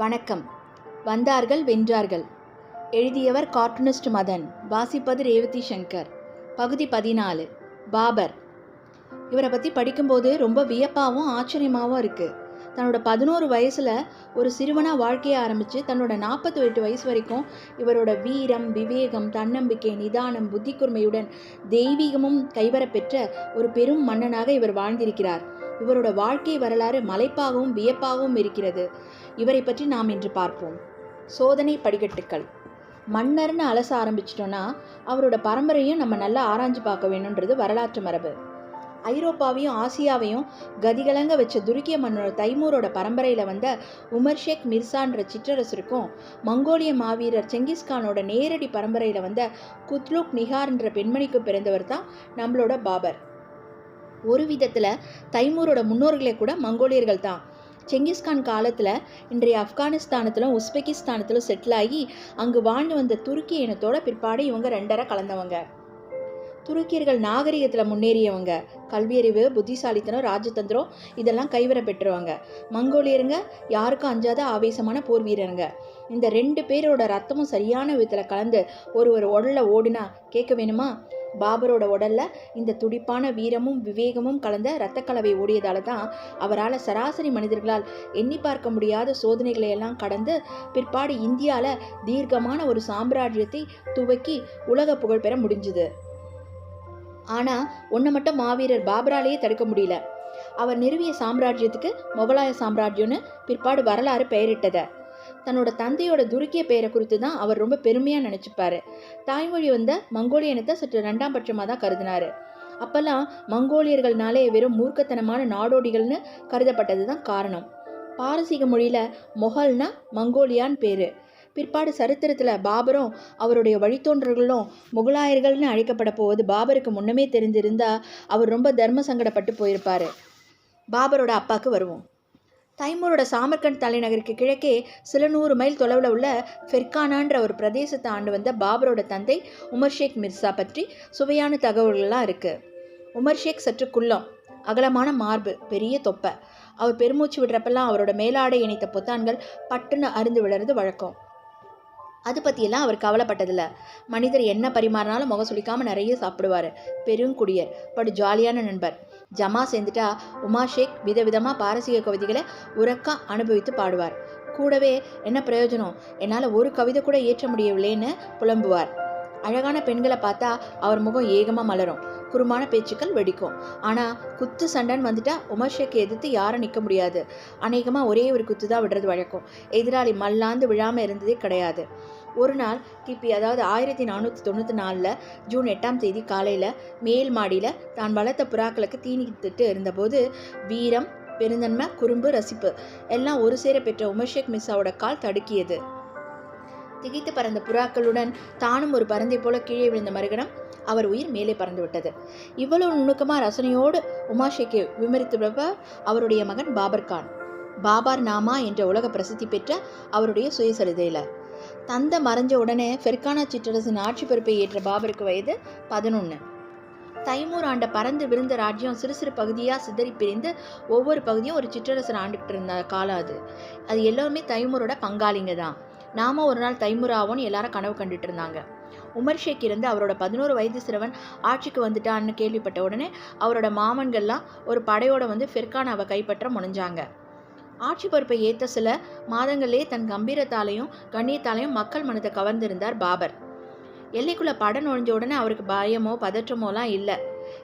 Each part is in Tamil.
வணக்கம். வந்தார்கள் வென்றார்கள். எழுதியவர் கார்ட்டூனிஸ்ட் மதன் வாசிப்பது ரேவதி சங்கர். பகுதி பதினாலு பாபர். இவரை பற்றி படிக்கும்போது ரொம்ப வியப்பாகவும் ஆச்சரியமாகவும் இருக்குது தன்னோட பதினோரு வயசில் ஒரு சிறுவனாக வாழ்க்கையை ஆரம்பித்து தன்னோட நாற்பத்தி எட்டு வயசு வரைக்கும் இவரோட வீரம் விவேகம் தன்னம்பிக்கை நிதானம் புத்திக்குர்மையுடன் தெய்வீகமும் கைவரப்பெற்ற ஒரு பெரும் மன்னனாக இவர் வாழ்ந்திருக்கிறார். இவரோட வாழ்க்கை வரலாறு மலைப்பாகவும் வியப்பாகவும் இருக்கிறது. இவரை பற்றி நாம் இன்று பார்ப்போம். சோதனை படிக்கட்டுக்கள் மன்னர்னு அலச ஆரம்பிச்சிட்டோன்னா அவரோட பரம்பரையும் நம்ம நல்லா ஆராய்ஞ்சு பார்க்க வேணுன்றது வரலாற்று மரபு. ஐரோப்பாவையும் ஆசியாவையும் கதிகலங்க வச்ச துருக்கிய மன்னரோட தைமூரோட பரம்பரையில் வந்த உமர் ஷேக் மிர்சான்ற சிற்றரசருக்கும் மங்கோலிய மாவீரர் செங்கிஸ்கானோட நேரடி பரம்பரையில் வந்த குத்லுக் நிகார்ன்ற பெண்மணிக்கு பிறந்தவர் தான் நம்மளோட பாபர். ஒரு விதத்தில் தைமூரோட முன்னோர்களே கூட மங்கோலியர்கள் தான். செங்கிஸ்கான் காலத்தில் இன்றைய ஆப்கானிஸ்தானத்திலும் உஸ்பெகிஸ்தானத்திலும் செட்டில் ஆகி அங்கு வாழ்ந்து வந்த துருக்கி இனத்தோட பிற்பாடு இவங்க ரெண்டரை கலந்தவங்க. துருக்கியர்கள் நாகரிகத்தில் முன்னேறியவங்க. கல்வியறிவு புத்திசாலித்தனம் ராஜதந்திரம் இதெல்லாம் கைவர பெற்றுருவாங்க மங்கோலியருங்க யாருக்கும் அஞ்சாத ஆவேசமான போர் வீரருங்க. இந்த ரெண்டு பேரோட ரத்தமும் சரியான விதத்தில் கலந்து ஒரு ஒரு ஓடினா கேட்க வேணுமா? பாபரோட உடல்ல இந்த துடிப்பான வீரமும் விவேகமும் கலந்த இரத்தக்கலவை ஓடியதால தான் அவரால் சராசரி மனிதர்களால் எண்ணி பார்க்க முடியாத சோதனைகளை எல்லாம் கடந்து பிற்பாடு இந்தியாவில் தீர்க்கமான ஒரு சாம்ராஜ்யத்தை துவக்கி உலக புகழ்பெற முடிஞ்சுது. ஆனால் ஒன்று மட்டும் மாவீரர் பாபராலேயே தடுக்க முடியல. அவர் நிறுவிய சாம்ராஜ்யத்துக்கு முகலாய சாம்ராஜ்யம்னு பிற்பாடு வரலாறு பெயரிட்டதை. தன்னோட தந்தையோட துருக்கிய பெயரை குறித்து தான் அவர் ரொம்ப பெருமையாக நினச்சிப்பாரு. தாய்மொழி வந்த மங்கோலியனத்தை சற்று ரெண்டாம் பட்சமாக தான் கருதினார். அப்போல்லாம் மங்கோலியர்கள்னாலே வெறும் மூர்க்கத்தனமான நாடோடிகள்னு கருதப்பட்டது தான் காரணம். பாரசீக மொழியில் மொஹல்னா மங்கோலியான்னு பேர். பிற்பாடு சரித்திரத்தில் பாபரும் அவருடைய வழித்தோன்றர்களும் முகலாயர்கள்னு அழைக்கப்பட போவது பாபருக்கு முன்னமே தெரிஞ்சிருந்தால் அவர் ரொம்ப தர்ம சங்கடப்பட்டு போயிருப்பார். பாபரோட அப்பாவுக்கு வருவோம். தைமூரோட சாமர்கண்ட் தலைநகருக்கு கிழக்கே சில நூறு மைல் தொலைவில் உள்ள ஃபெர்கானான்ற ஒரு பிரதேசத்தை ஆண்டு வந்த பாபரோட தந்தை உமர் ஷேக் மிர்சா பற்றி சுவையான தகவல்கள்லாம் இருக்குது உமர் ஷேக் சற்று குள்ளம் அகலமான மார்பு பெரிய தொப்பை. அவர் பெருமூச்சு விடுறப்பெல்லாம் அவரோட மேலாடை இணைத்த பொத்தான்கள் பட்டுன்னு அருந்து விழுறது வழக்கம். அது பற்றியெல்லாம் அவர் கவலைப்பட்டதில்ல. மனிதர் என்ன பரிமாறினாலும் முகம் சுளிக்காமல் நிறைய சாப்பிடுவார். பெருங்குடியர் படு ஜாலியான நண்பர். ஜமா சேர்ந்துட்டா உமா ஷேக் விதவிதமாக பாரசீக கவிதைகளை உறக்கா அனுபவித்து பாடுவார். கூடவே என்ன பிரயோஜனம்? என்னால் ஒரு கவிதை கூட ஏற்ற முடியவில்லைன்னு புலம்புவார். அழகான பெண்களை பார்த்தா அவர் முகம் ஏகமாக மலரும். குறுமான பேச்சுக்கள் வெடிக்கும். ஆனால் குத்து சண்டைன்னு வந்துட்டா உமர் எதிர்த்து யாரும் நிற்க முடியாது. அநேகமாக ஒரே ஒரு குத்து தான் விடுறது வழக்கம். எதிராளி மல்லாந்து விழாமல் இருந்ததே கிடையாது. ஒரு நாள் கிபி அதாவது ஆயிரத்தி நானூற்றி தொண்ணூற்றி நாலில் ஜூன் எட்டாம் தேதி காலையில் மேல் மாடியில் தான் வளர்த்த புறாக்களுக்கு தீனித்துட்டு இருந்தபோது வீரம் பெருந்தன்மை குறும்பு ரசிப்பு எல்லாம் ஒரு சேர பெற்ற உமர்ஷேக் மிஸ்ஸாவோட கால் தடுக்கியது. திகைத்து பறந்த புறாக்களுடன் தானும் ஒரு பறந்தை போல கீழே விழுந்த மறுகணம் அவர் உயிர் மேலே பறந்து விட்டது இவ்வளவு நுணுக்கமாக ரசனையோடு உமாஷைக்கு விமரித்துவ அவருடைய மகன் பாபர் கான். பாபார் நாமா என்ற உலக பிரசித்தி பெற்ற அவருடைய சுயசரிதையில். தந்தை மறைஞ்ச உடனே ஃபெர்கானா சிற்றரசின் ஆட்சி பொறுப்பை ஏற்ற பாபருக்கு வயது பதினொன்று தைமூர் ஆண்ட பறந்து விருந்த ராஜ்யம் சிறு சிறு பகுதியாக சிதறி பிரிந்து ஒவ்வொரு பகுதியும் ஒரு சிற்றரசன் ஆண்டுகிட்டு இருந்த காலம் அது. அது எல்லோருமே தைமூரோட பங்காளிங்க தான். நாம ஒரு நாள் தைமுராவோன்னு எல்லாரும் கனவு கண்டுட்டு இருந்தாங்க. உமர் ஷேக் இருந்து அவரோட பதினோரு வயது சிறுவன் ஆட்சிக்கு வந்துட்டான்னு கேள்விப்பட்ட உடனே அவரோட மாமன்கள்லாம் ஒரு படையோட வந்து ஃபிர்கானாவை கைப்பற்ற முனைஞ்சாங்க. ஆட்சி பொறுப்பை ஏற்ற சில மாதங்களே தன் கம்பீரத்தாலையும் கண்ணியத்தாலையும் மக்கள் மனத்தை கவர்ந்திருந்தார் பாபர். எல்லைக்குள்ள படம் நுழைஞ்ச உடனே அவருக்கு பயமோ பதற்றமோலாம் இல்லை.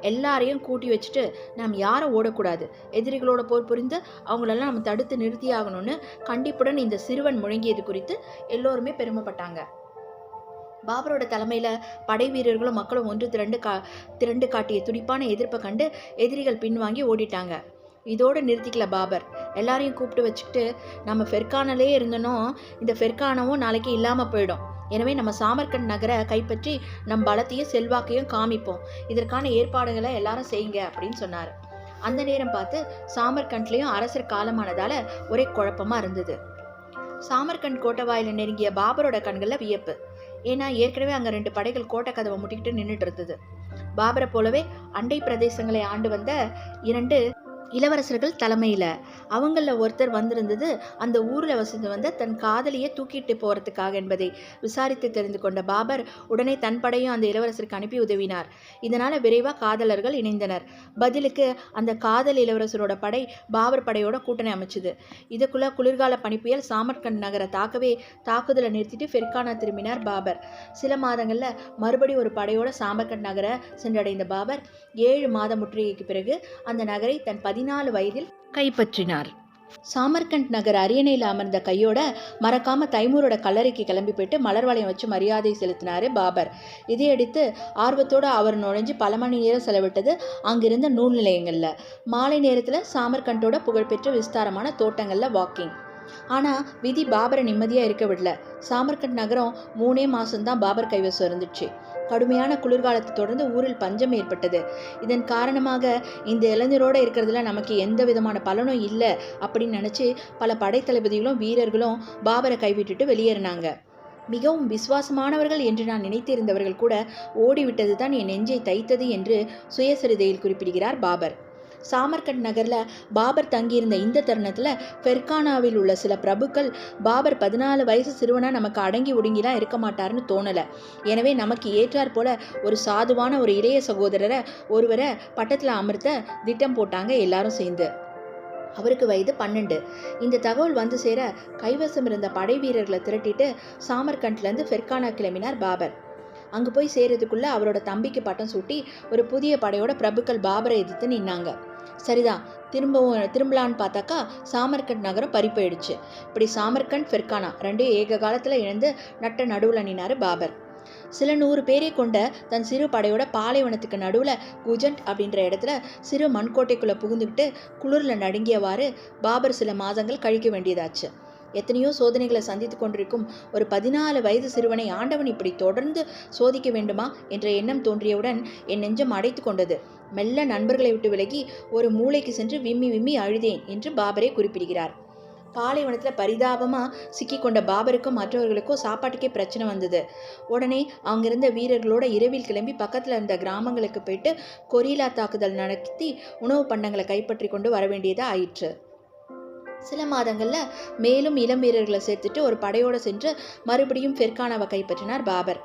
எல்லாரையும் கூட்டி வச்சுட்டு நாம் யாரும் ஓடக்கூடாது. எதிரிகளோட போர் புரிந்து அவங்களெல்லாம் நம்ம தடுத்து நிறுத்தியாகணும்னு கண்டிப்புடன் இந்த சிறுவன் முழங்கியது குறித்து எல்லோருமே பெருமைப்பட்டாங்க. பாபரோட தலைமையில் படை வீரர்களும் மக்களும் ஒன்று திரண்டு கா திரண்டு காட்டிய துடிப்பான எதிர்ப்பை கண்டு எதிரிகள் பின்வாங்கி ஓடிட்டாங்க. இதோடு நிறுத்திக்கல பாபர். எல்லாரையும் கூப்பிட்டு வச்சுக்கிட்டு நம்ம ஃபெர்கானிலே இருந்தனோ இந்த ஃபெர்கானவும் நாளைக்கு இல்லாமல் போயிடும். எனவே நம்ம சாமர்கண்ட் நகரை கைப்பற்றி நம் பலத்தையும் செல்வாக்கையும் காமிப்போம். இதற்கான ஏற்பாடுகளை எல்லாரும் செய்யுங்க அப்படின்னு சொன்னார். அந்த நேரம் பார்த்து சாமர்கண்ட்லேயும் அரசர் காலமானதால் ஒரே குழப்பமாக இருந்தது. சாமர்கண்ட் கோட்டை வாயில் நெருங்கிய பாபரோட கண்களில் வியப்பு. ஏன்னா ஏற்கனவே அங்கே ரெண்டு படைகள் கோட்டை கதவை முட்டிக்கிட்டு நின்றுட்டு இருந்தது. பாபரை போலவே அண்டை பிரதேசங்களை ஆண்டு வந்த இரண்டு இளவரசர்கள் தலைமையில். அவங்களில் ஒருத்தர் வந்திருந்தது அந்த ஊரில் வசித்து வந்த தன் காதலியை தூக்கிட்டு போகிறதுக்காக என்பதை விசாரித்து தெரிந்து கொண்ட பாபர் உடனே தன் படையும் அந்த இளவரசருக்கு அனுப்பி உதவினார். இதனால் விரைவாக காதலர்கள் இணைந்தனர். பதிலுக்கு அந்த காதல் இளவரசரோட படை பாபர் படையோட கூட்டணி அமைச்சுது. இதுக்குள்ளே குளிர்கால பனிப்புயல் சாமர்கண்ட் நகரை தாக்கவே தாக்குதலை நிறுத்திட்டு ஃபெர்கானா திரும்பினார் பாபர். சில மாதங்களில் மறுபடி ஒரு படையோட சாமர்கண்ட் நகரை சென்றடைந்த பாபர் ஏழு மாத முற்றுகைக்கு பிறகு அந்த நகரை தன் பதி பதினாலு வயதில் கைப்பற்றினார். சாமர்கண்ட் நகர் அரியணையில் அமர்ந்த கையோட மறக்காம தைமூரோட கல்லறைக்கு கிளம்பி போயிட்டு மலர் வளையம் வச்சு மரியாதை செலுத்தினாரு பாபர். இதையடுத்து ஆர்வத்தோட அவர் நுழைஞ்சு பல மணி நேரம் செலவிட்டது அங்கிருந்த நூல் நிலையங்களில் மாலை நேரத்தில் சாமர்கண்டோட புகழ்பெற்ற விஸ்தாரமான தோட்டங்களில் வாக்கிங் ஆனால் விதி பாபரை நிம்மதியாக இருக்க விடல. சாமர்கண்ட் நகரம் மூணே மாதம்தான் பாபர் கைவசம் இருந்துச்சு. கடுமையான குளிர்காலத்தை தொடர்ந்து ஊரில் பஞ்சம் ஏற்பட்டது. இதன் காரணமாக இந்த இளைஞரோடு இருக்கிறதுல நமக்கு எந்த விதமான பலனும் இல்லை அப்படின்னு நினச்சி பல படைத்தளபதிகளும் வீரர்களும் பாபரை கைவிட்டுட்டு வெளியேறினாங்க. மிகவும் விசுவாசமானவர்கள் என்று நான் நினைத்திருந்தவர்கள் கூட ஓடிவிட்டது தான் என் நெஞ்சை தைத்தது என்று சுயசரிதையில் குறிப்பிடுகிறார் பாபர். சாமர்கண்ட் நகரில் பாபர் தங்கியிருந்த இந்த தருணத்தில் ஃபெர்கானாவில் உள்ள சில பிரபுக்கள் பாபர் பதினாலு வயசு சிறுவனாக நமக்கு அடங்கி ஒடுங்கிலாம் இருக்க மாட்டாருன்னு தோணலை. எனவே நமக்கு ஏற்றாற் போல ஒரு சாதுவான ஒரு இளைய சகோதரரை ஒருவரை பட்டத்தில் அமர்த்த திட்டம் போட்டாங்க எல்லாரும் சேர்ந்து. அவருக்கு வயது பன்னெண்டு. இந்த தகவல் வந்து சேர கைவசம் இருந்த படை வீரர்களை திரட்டிட்டு சாமர்கண்ட்லேருந்து ஃபெர்கானா கிளம்பினார் பாபர். அங்கே போய் சேரதுக்குள்ளே அவரோட தம்பிக்கு பட்டம் சூட்டி ஒரு புதிய படையோட பிரபுக்கள் பாபரை எதிர்த்து நின்னாங்க. சரிதான். திரும்பவும் திரும்பலான்னு பார்த்தாக்கா சாமர்கண்ட் நகரம் பறிப்போயிடுச்சு. இப்படி சாமர்கண்ட் ஃபெர்கானா ரெண்டையும் ஏக காலத்தில் இழந்து நட்ட நடுவில் நின்னார் பாபர். சில நூறு பேரை கொண்ட தன் சிறு படையோட பாலைவனத்துக்கு நடுவில் குஜண்ட் அப்படின்ற இடத்துல சிறு மண்கோட்டைக்குள்ளே புகுந்துக்கிட்டு குளிரில் நடுங்கியவாறு பாபர் சில மாதங்கள் கழிக்க வேண்டியதாச்சு. எத்தனையோ சோதனைகளை சந்தித்து கொண்டிருக்கும் ஒரு பதினாலு வயது சிறுவனை ஆண்டவன் இப்படி தொடர்ந்து சோதிக்க வேண்டுமா என்ற எண்ணம் தோன்றியவுடன் என் நெஞ்சம் அடைத்து கொண்டது. மெல்ல நண்பர்களை விட்டு விலகி ஒரு மூளைக்கு சென்று விம்மி விம்மி அழுதேன் என்று பாபரே குறிப்பிடுகிறார். பாலைவனத்தில் பரிதாபமாக சிக்கிக்கொண்ட பாபருக்கும் மற்றவர்களுக்கும் சாப்பாட்டுக்கே பிரச்சனை வந்தது. உடனே அங்கிருந்த வீரர்களோட இரவில் கிளம்பி பக்கத்தில் இருந்த கிராமங்களுக்கு போயிட்டு கொரிலா தாக்குதல் நடத்தி உணவு பண்டங்களை கைப்பற்றி கொண்டு வர வேண்டியதாக ஆயிற்று. சில மாதங்களில் மேலும் இளம் வீரர்களை சேர்த்துட்டு ஒரு படையோடு சென்று மறுபடியும் ஃபெர்கானாவை கைப்பற்றினார் பாபர்.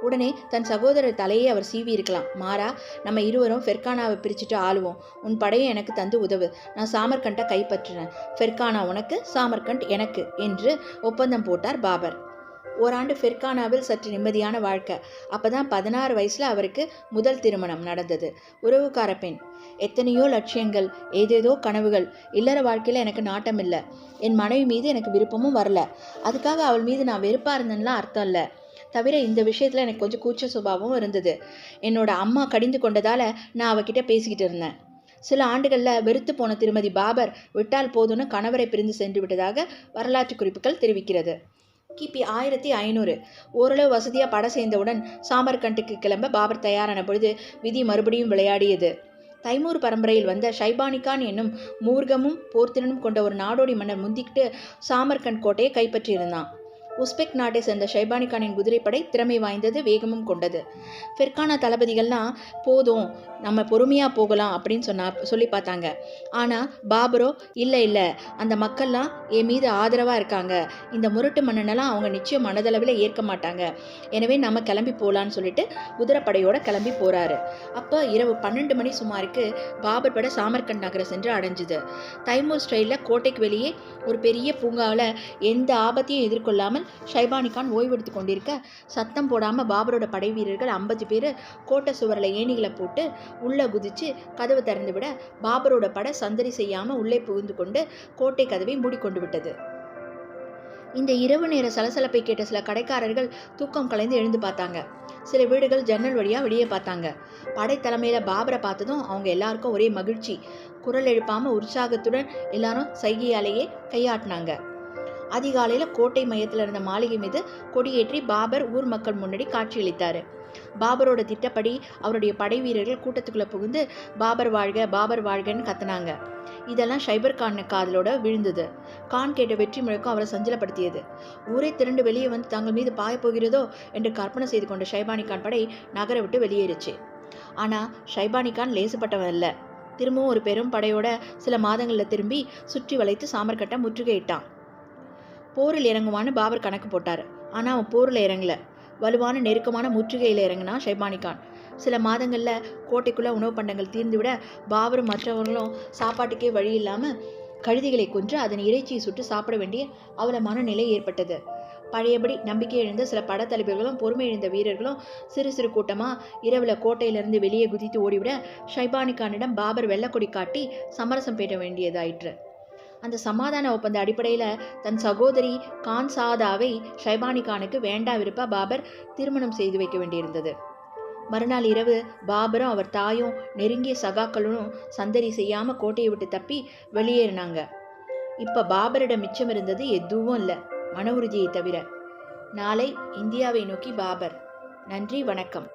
உடனே தன் சகோதரர் தலையை அவர் சீவி இருக்கலாம் மாறா நம்ம இருவரும் ஃபெர்கானாவை பிரிச்சுட்டு ஆளுவோம். உன் படையை எனக்கு தந்து உதவு. நான் சாமர்கண்டை கைப்பற்றினேன் ஃபெர்கானா உனக்கு சாமர்கண்ட் எனக்கு என்று ஒப்பந்தம் போட்டார் பாபர். ஓராண்டு ஃபெர்கானாவில் சற்று நிம்மதியான வாழ்க்கை. அப்போ தான் பதினாறு வயசில் அவருக்கு முதல் திருமணம் நடந்தது. உறவுக்கார பெண். எத்தனையோ லட்சியங்கள் ஏதேதோ கனவுகள் இல்லற வாழ்க்கையில் எனக்கு நாட்டம் இல்லை. என் மனைவி மீது எனக்கு விருப்பமும் வரல. அதுக்காக அவள் மீது நான் வெறுப்பாக இருந்தேன்லாம் அர்த்தம் இல்லை. தவிர இந்த விஷயத்தில் எனக்கு கொஞ்சம் கூச்ச சுபாவம் இருந்தது. என்னோட அம்மா கடிந்து கொண்டதால் நான் அவகிட்ட பேசிக்கிட்டு இருந்தேன். சில ஆண்டுகளில் வெறுத்து போன திருமதி பாபர் விட்டால் போதும்னு கணவரை பிரிந்து சென்று விட்டதாக வரலாற்று குறிப்புகள் தெரிவிக்கிறது. கிபி ஆயிரத்தி ஐநூறு. ஓரளவு வசதியாக பட சேர்ந்தவுடன் சாமர்கண்டுக்கு கிளம்ப பாபர் தயாரான பொழுது விதி மறுபடியும் விளையாடியது. தைமூர் பரம்பரையில் வந்த ஷைபானிகான் என்னும் மூர்க்கமும் போர்த்திறனும் கொண்ட ஒரு நாடோடி மன்னர் முந்திக்கிட்டு சாமர்கண்ட் கோட்டையை கைப்பற்றியிருந்தான். உஸ்பெக் நாட்டை சேர்ந்த ஷைபானி கானின் குதிரைப்படை திறமை வாய்ந்தது வேகமும் கொண்டது. ஃபெர்கானா தளபதிகள்லாம் போதும் நம்ம பொறுமையாக போகலாம் அப்படின்னு சொன்னா சொல்லி பார்த்தாங்க. ஆனால் பாபரோ இல்லை இல்லை அந்த மக்கள்லாம் என் மீது ஆதரவாக இருக்காங்க. இந்த முரட்டு மன்னனெல்லாம் அவங்க நிச்சயம் மனதளவில் ஏற்க மாட்டாங்க. எனவே நம்ம கிளம்பி போகலான்னு சொல்லிட்டு குதிரைப்படையோட கிளம்பி போகிறாரு அப்போ இரவு பன்னெண்டு மணி சுமாருக்கு பாபர் படை சாமர்கண்ட் நகரை சென்று அடைஞ்சுது. தைமூர் ஸ்டைலில் கோட்டைக்கு வெளியே ஒரு பெரிய பூங்காவில் எந்த ஆபத்தையும் எதிர்கொள்ளாமல் ஷைபானி கான் ஓய்வெடுத்து கொண்டிருக்க சத்தம் போடாமல் பாபரோட படை வீரர்கள் ஐம்பது பேர் கோட்டை சுவரில் ஏணிகளை போட்டு உள்ளே குதித்து கதவு திறந்து விட பாபரோட படை சந்தடி செய்யாமல் உள்ளே புகுந்து கொண்டு கோட்டை கதவை மூடிக்கொண்டு விட்டது. இந்த இரவு நேர சலசலப்பை கேட்ட சில கடைக்காரர்கள் தூக்கம் கலைந்து எழுந்து பார்த்தாங்க. சில வீடுகள் ஜன்னல் வழியாக வெளியே பார்த்தாங்க. படை தலைமையில் பாபரை பார்த்ததும் அவங்க எல்லாருக்கும் ஒரே மகிழ்ச்சி. குரல் எழுப்பாமல் உற்சாகத்துடன் எல்லாரும் சைகையாலேயே கையாட்டினாங்க. அதிகாலையில் கோட்டை மையத்தில் இருந்த மாளிகை மீது கொடியேற்றி பாபர் ஊர் மக்கள் முன்னாடி காட்சியளித்தார். பாபரோட திட்டப்படி அவருடைய படை வீரர்கள் கூட்டத்துக்குள்ளே புகுந்து பாபர் வாழ்க பாபர் வாழ்கன்னு கத்துனாங்க. இதெல்லாம் ஷைபர் கான் காதலோட விழுந்தது. கான் கேட்ட வெற்றி முழக்கம் அவரை சஞ்சலப்படுத்தியது. ஊரே திரண்டு வெளியே வந்து தங்கள் மீது பாயப் போகிறதோ என்று கற்பனை செய்து கொண்ட ஷைபானி கான் படை நகரை விட்டு வெளியேறுச்சு. ஆனால் ஷைபானி கான் லேசுப்பட்டவன் இல்லை திரும்பவும் ஒரு பெரும் படையோட சில மாதங்களில் திரும்பி சுற்றி வளைத்து சாமர்கட்டை முற்றுகையிட்டான். போரில் இறங்குவான்னு பாபர் கணக்கு போட்டார். ஆனால் அவன் போரில் இறங்கல. வலுவான நெருக்கமான முற்றுகையில் இறங்கினான் ஷைபானி கான். சில மாதங்களில் கோட்டைக்குள்ளே உணவு பண்டங்கள் தீர்ந்துவிட பாபரும் மற்றவர்களும் சாப்பாட்டுக்கே வழி இல்லாமல் கழுதிகளை கொன்று அதன் இறைச்சியை சுட்டு சாப்பிட வேண்டிய அவலமான நிலை ஏற்பட்டது. பழையபடி நம்பிக்கை எழுந்த சில படத்தலைவர்களும் பொறுமை இழந்த வீரர்களும் சிறு சிறு கூட்டமாக இரவில் கோட்டையிலிருந்து வெளியே குதித்து ஓடிவிட ஷைபானிகானிடம் பாபர் வெள்ளக்கொடி காட்டி சமரசம் பெற வேண்டியதாயிற்று. அந்த சமாதான ஒப்பந்த அடிப்படையில் தன் சகோதரி கான் சாதாவை ஷைபானி கானுக்கு வேண்டா விருப்ப பாபர் திருமணம் செய்து வைக்க வேண்டியிருந்தது. மறுநாள் இரவு பாபரும் அவர் தாயும் நெருங்கிய சகாக்களும் சந்தடி செய்யாமல் கோட்டையை விட்டு தப்பி வெளியேறினாங்க. இப்போ பாபரிடம் மிச்சம் இருந்தது எதுவும் இல்லை மன உறுதியை தவிர. நாளை இந்தியாவை நோக்கி பாபர். நன்றி வணக்கம்.